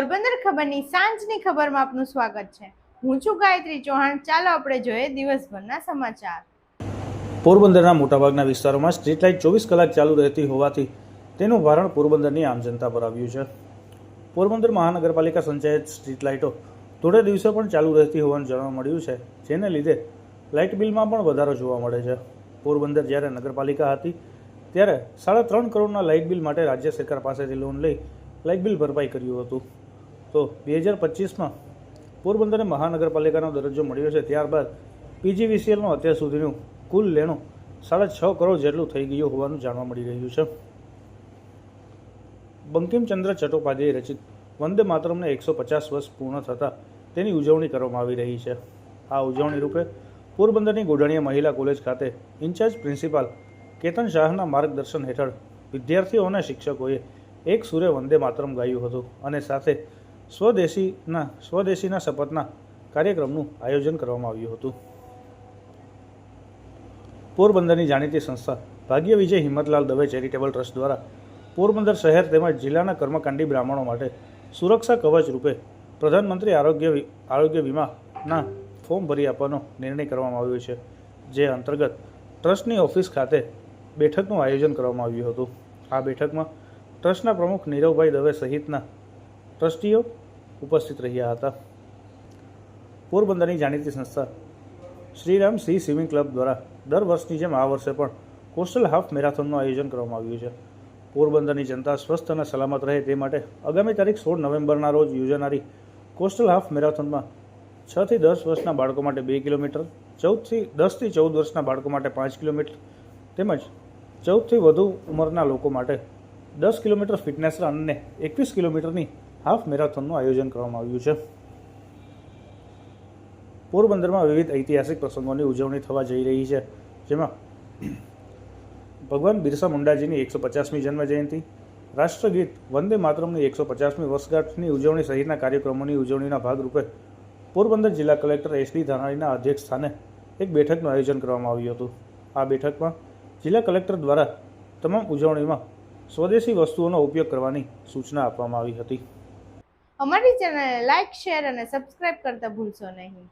પોરબંદર ખબરની સાંજની ખબરમાં આપનું સ્વાગત છે. હું છું ગાયત્રી ચૌહાણ. ચાલો આપણે જોઈએ દિવસભરના સમાચાર. પોરબંદરના મોટાભાગના વિસ્તારોમાં સ્ટ્રીટ લાઇટ ચોવીસ કલાક ચાલુ રહેતી હોવાથી તેનું ભારણ પોરબંદરની આમ જનતા પર આવ્યું છે. પોરબંદર મહાનગરપાલિકા સંચાલિત સ્ટ્રીટ લાઇટો થોડા દિવસો પણ ચાલુ રહેતી હોવાનું જાણવા મળ્યું છે, જેને લીધે લાઇટ બિલમાં પણ વધારો જોવા મળે છે. પોરબંદર જ્યારે નગરપાલિકા હતી, ત્યારે સાડા ત્રણ કરોડના લાઇટ બિલ માટે રાજ્ય સરકાર પાસેથી લોન લઈ લાઇટ બિલ ભરપાઈ કર્યું હતું. તો બે હજાર પચીસમાં પોરબંદરને મહાનગરપાલિકાનો દરજ્જો મળ્યો છે. ત્યારબાદ પીજીવીસીએલનું અત્યાર સુધીનું કુલ લેણું સાડા છ કરોડ જેટલું થઈ ગયું હોવાનું જાણવા મળી રહ્યું છે. બંકિમચંદ્ર ચટ્ટોપાધ્યાય રચિત વંદે માતરમને એકસો પચાસ વર્ષ પૂર્ણ થતાં તેની ઉજવણી કરવામાં આવી રહી છે. આ ઉજવણી રૂપે પોરબંદરની ગોઢાણીયા મહિલા કોલેજ ખાતે ઇન્ચાર્જ પ્રિન્સિપાલ કેતન શાહના માર્ગદર્શન હેઠળ વિદ્યાર્થીઓ અને શિક્ષકોએ એક સુરે વંદે માતરમ ગાયું હતું અને સાથે સ્વદેશીના સ્વદેશીના શપથના કાર્યક્રમનું આયોજન કરવામાં આવ્યું હતું. પોરબંદરની જાણીતી સંસ્થા ભાગ્ય વિજય હિંમતલાલ દવે ચેરિટેબલ ટ્રસ્ટ દ્વારા પોરબંદર શહેર તેમજ જિલ્લાના કર્મકાંડી બ્રાહ્મણો માટે સુરક્ષા કવચ રૂપે પ્રધાનમંત્રી આરોગ્ય આરોગ્ય વીમાના ફોર્મ ભરી આપવાનો નિર્ણય કરવામાં આવ્યો છે, જે અંતર્ગત ટ્રસ્ટની ઓફિસ ખાતે બેઠકનું આયોજન કરવામાં આવ્યું હતું. આ બેઠકમાં ટ્રસ્ટના પ્રમુખ નીરવભાઈ દવે સહિતના ટ્રસ્ટીઓ ઉપસ્થિત રહ્યા હતા. પોરબંદરની જાણીતી સંસ્થા શ્રીરામ સી સ્વિમિંગ ક્લબ દ્વારા દર વર્ષની જેમ આ વર્ષે પણ કોસ્ટલ હાફ મેરાથોનનું આયોજન કરવામાં આવ્યું છે. પોરબંદરની જનતા સ્વસ્થ અને સલામત રહે તે માટે આગામી તારીખ સોળ નવેમ્બરના રોજ યોજાનારી કોસ્ટલ હાફ મેરાથોનમાં છથી દસ વર્ષના બાળકો માટે બે કિલોમીટર ચૌદથી દસથી ચૌદ વર્ષના બાળકો માટે પાંચ કિલોમીટર તેમજ ચૌદથી વધુ ઉંમરના લોકો માટે દસ કિલોમીટર ફિટનેસ રન અને એકવીસ કિલોમીટરની હાફ મેરાથોનનું આયોજન કરવામાં આવ્યું છે. પોરબંદરમાં વિવિધ ઐતિહાસિક પ્રસંગોની ઉજવણી થવા જઈ રહી છે. જેમાં ભગવાન બિરસા મુંડાજીની એકસો પચાસમી જન્મ જયંતિ રાષ્ટ્રગીત વંદે માતરમની એકસો પચાસમી વર્ષગાંઠની ઉજવણી સહિતના કાર્યક્રમોની ઉજવણીના ભાગરૂપે પોરબંદર જિલ્લા કલેક્ટર એસ ડી ધાનાણીના અધ્યક્ષ સ્થાને એક બેઠકનું આયોજન કરવામાં આવ્યું હતું. આ બેઠકમાં જિલ્લા કલેક્ટર દ્વારા તમામ ઉજવણીમાં સ્વદેશી વસ્તુઓનો ઉપયોગ કરવાની સૂચના આપવામાં આવી હતી. અમારી ચેનલને લાઇક શેર અને સબસ્ક્રાઇબ કરતા ભૂલશો નહીં.